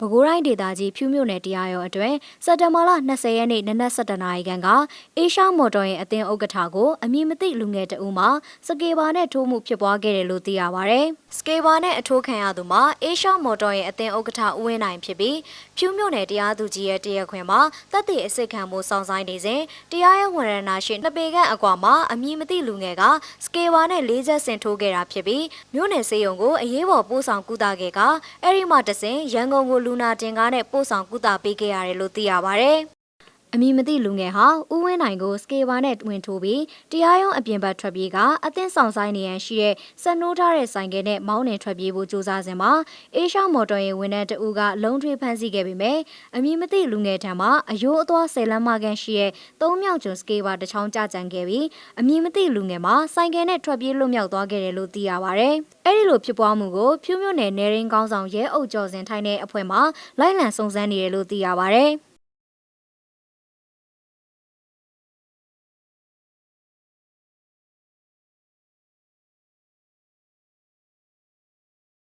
ပဲခူးတိုင်းဒေသကြီးဖြူမြို့နယ်တရားရုံးအတွင်းစက်တဘာလ20ရက်နေ့နနက်7:00နာရီခန့်ကအေရှားမော်တော်ယာဉ်အသင်းဥက္ကဋ္ဌကိုအမည်မသိလူငယ်တအူးမှစကေဘာနဲ့ထိုးမှုဖြစ်ပွားခဲ့တယ်လို့သိရပါဗျ။စကေဘာနဲ့အထိုးခံရသူမှာအေရှားမော်တော်ယာဉ်အသင်းဥက္ကဋ္ဌဦးဝင်းနိုင်ဖြစ်ပြီးဖြူမြို့နယ်တရားသူကြီးရဲ့တရားခွင်မှာတပ်တည်အစစ်ခံမှုစောင့်ဆိုင်နေစဉ်တရားရုံးဝန်ရဏရှိနှစ်ပေခန့်အကွာမှာအမည်မသိလူငယ်ကစကေဘာနဲ့လေးချက်ဆင်ထိုးခဲ့တာဖြစ်ပြီးမြို့နယ်စေယုံကိုအရေးပေါ်ပို့ဆောင်ကူတာခဲ့ကအဲ့ဒီမှတစဉ်ရန်ကုန်ကိုလူနာတင်ကားနဲ့ပို့ဆောင်ကူတာပေးခဲ့ရတယ်လို့သိရပါဗျ။ အမည်မသိလူငယ်ဟာဦးဝင်းနိုင်ကိုစကေဘာနဲ့တွင်ထိုးပြီးတရားရုံးအပြင်ဘက်ထွက်ပြေးကအသင်းဆောင်ဆိုင်နေရန်ရှိတဲ့စက်နိုးထားတဲ့ဆိုင်ကယ်နဲ့မောင်းနှင်ထွက်ပြေးဖို့ကြိုးစားစဉ်မှာအေရှားမော်တော်ယာဉ်ဝန်ထမ်းတဦးကလုံးထွေးဖမ်းဆီးခဲ့ပေမဲ့အမည်မသိလူငယ်ထံမှအယိုးအသွားဆယ်လမ်းမခန့်ရှိတဲ့သုံးမြောက်ကျွန်းစကေဘာတစ်ချောင်းကြကြံခဲ့ပြီးအမည်မသိလူငယ်မှာဆိုင်ကယ်နဲ့ထွက်ပြေးလွတ်မြောက်သွားခဲ့တယ်လို့သိရပါဗျ။အဲ့ဒီလိုဖြစ်ပွားမှုကိုဖြူးမြို့နယ်နေရင်းကောင်းဆောင်ရဲအုပ်ကျော်စင်ထိုင်းတဲ့အဖွဲ့မှလိုက်လံစုံစမ်းနေတယ်လို့သိရပါဗျ။